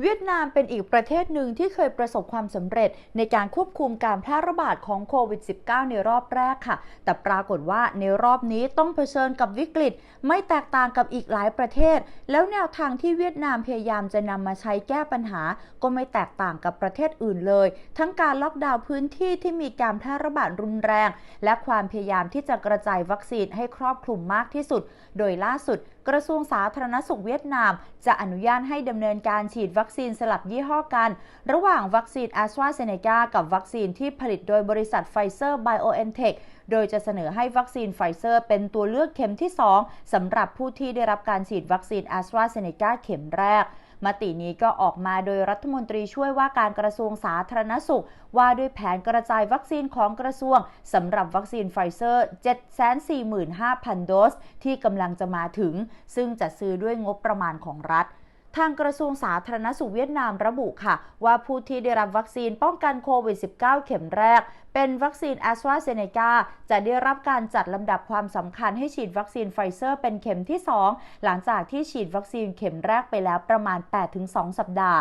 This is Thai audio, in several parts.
เวียดนามเป็นอีกประเทศหนึ่งที่เคยประสบความสำเร็จในการควบคุมการแพร่ระบาดของโควิด -19 ในรอบแรกค่ะ แต่ปรากฏว่าในรอบนี้ต้องเผชิญกับวิกฤต ไม่แตกต่างกับอีกหลายประเทศ แล้วแนวทางที่เวียดนามพยายามจะนำมาใช้แก้ปัญหา ก็ไม่แตกต่างกับประเทศอื่นเลย ทั้งการล็อกดาวน์พื้นที่ที่มีการแพร่ระบาดรุนแรง และความพยายามที่จะกระจายวัคซีนให้ครอบคลุมมากที่สุด โดยล่าสุดกระทรวงสาธารณสุขเวียดนาม จะอนุญาตให้ดำเนินการฉีดวัคซีนสลับยี่ห้อกัน ระหว่างวัคซีนแอสตราเซเนกากับวัคซีนที่ผลิตโดยบริษัทไฟเซอร์ไบโอเอนเทคโดยจะเสนอให้วัคซีนไฟเซอร์เป็นตัวเลือกเข็มที่ 2สำหรับผู้ที่ได้รับการฉีดวัคซีนแอสตราเซเนกาเข็มแรก มตินี้ก็ออกมาโดยรัฐมนตรีช่วยว่าการกระทรวงสาธารณสุข ว่าด้วยแผนกระจายวัคซีนของกระทรวงสำหรับวัคซีนไฟเซอร์ 745,000 โดส ที่กำลังจะมาถึง ซึ่งจะซื้อด้วยงบประมาณของรัฐ ทางกระทรวงสาธารณสุขเวียดนามระบุค่ะ ว่าผู้ที่ได้รับวัคซีนป้องกันโควิด -19 เข็มแรก เป็นวัคซีนแอสตราเซเนกาจะได้รับการจัดลำดับความสำคัญให้ฉีดวัคซีนไฟเซอร์เป็นเข็มที่ 2 หลังจากที่ฉีดวัคซีนเข็มแรกไปแล้วประมาณ 8-2 สัปดาห์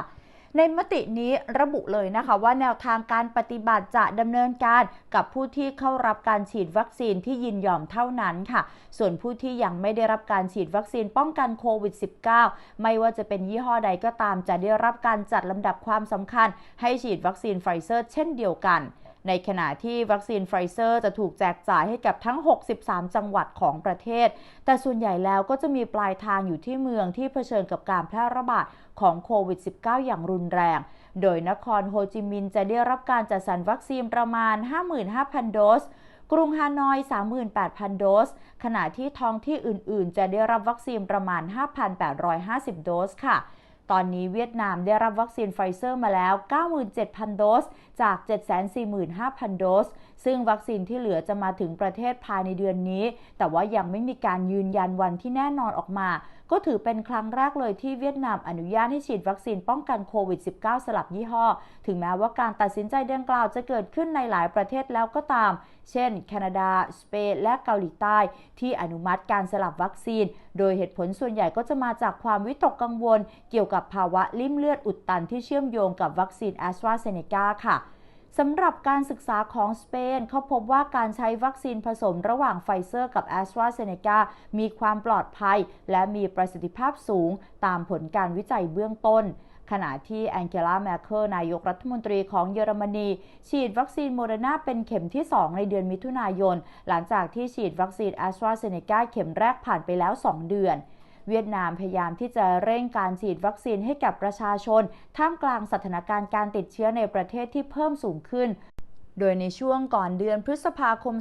ในมตินี้ระบุเลยนะคะว่าแนวทางการปฏิบัติจะดำเนินการกับผู้ที่เข้ารับการฉีดวัคซีนที่ยินยอมเท่านั้นค่ะ ส่วนผู้ที่ยังไม่ได้รับการฉีดวัคซีนป้องกันโควิด -19 ไม่ว่าจะเป็นยี่ห้อใดก็ตามจะได้รับการจัดลำดับความสำคัญ ให้ฉีดวัคซีนไฟเซอร์เช่นเดียวกัน ในขณะที่วัคซีนไฟเซอร์จะถูกแจกจ่ายให้กับทั้ง 63 จังหวัดของประเทศ แต่ส่วนใหญ่แล้วก็จะมีปลายทางอยู่ที่เมืองที่เผชิญกับการแพร่ระบาดของโควิด -19 อย่างรุนแรง โดยนครโฮจิมินห์จะได้รับการจัดสรรวัคซีนประมาณ 55,000 โดสกรุงฮานอย 38,000 โดส ขณะที่ท้องที่อื่น ๆ จะได้รับวัคซีนประมาณ 5,850 โดสค่ะ ตอนนี้เวียดนามได้รับวัคซีนไฟเซอร์มาแล้ว 97,000 โดส จาก 745,000 โดส ซึ่งวัคซีนที่เหลือจะมาถึงประเทศภายในเดือนนี้ แต่ว่ายังไม่มีการยืนยันวันที่แน่นอนออกมา ก็ถือเป็นครั้งแรกเลยที่เวียดนามอนุญาตให้ฉีดวัคซีนป้องกันโควิด -19 สลับยี่ห้อ ถึงแม้ว่าการตัดสินใจดังกล่าวจะเกิดขึ้นในหลายประเทศแล้วก็ตาม เช่น แคนาดา สเปน และเกาหลีใต้ ที่อนุมัติการสลับวัคซีน โดยเหตุผลส่วนใหญ่ก็จะมาจากความวิตกกังวล เกี่ยวกับภาวะลิ่มเลือดอุดตันที่เชื่อมโยงกับวัคซีนแอสตราเซเนกาค่ะสำหรับการศึกษาของสเปนเขาพบว่าการใช้วัคซีนผสมระหว่างไฟเซอร์กับแอสตราเซเนกามีความปลอดภัย และมีประสิทธิภาพสูง ตามผลการวิจัยเบื้องต้น ขณะที่แองเกลาแมคเคิลนายกรัฐมนตรีของเยอรมนี ฉีดวัคซีนโมเดอร์นาเป็นเข็มที่ 2 ในเดือนมิถุนายน หลังจากที่ฉีดวัคซีนแอสตราเซเนกาเข็มแรกผ่านไปแล้ว 2 เดือน เวียดนามพยายามที่จะเร่งการฉีดวัคซีนให้กับประชาชน ท่ามกลางสถานการณ์การติดเชื้อในประเทศที่เพิ่มสูงขึ้นโดยในช่วงก่อนเดือนพฤษภาคม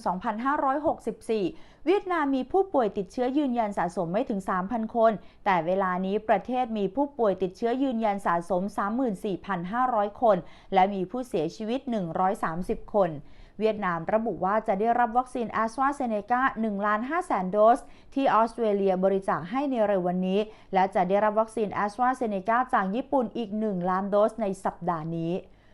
2564 เวียดนามมีผู้ป่วยติดเชื้อยืนยันสะสมไม่ถึง 3,000 คน แต่เวลานี้ประเทศมีผู้ป่วยติดเชื้อยืนยันสะสม 34,500 คน และมีผู้เสียชีวิต 130 คน เวียดนามระบุว่าจะได้รับวัคซีนแอสตราเซเนกา1ล้าน5แสนโดส ที่ออสเตรเลียบริจาคให้ในเร็ววันนี้ และจะได้รับวัคซีนแอสตราเซเนกาจากญี่ปุ่นอีก 1 ล้านโดสในสัปดาห์นี้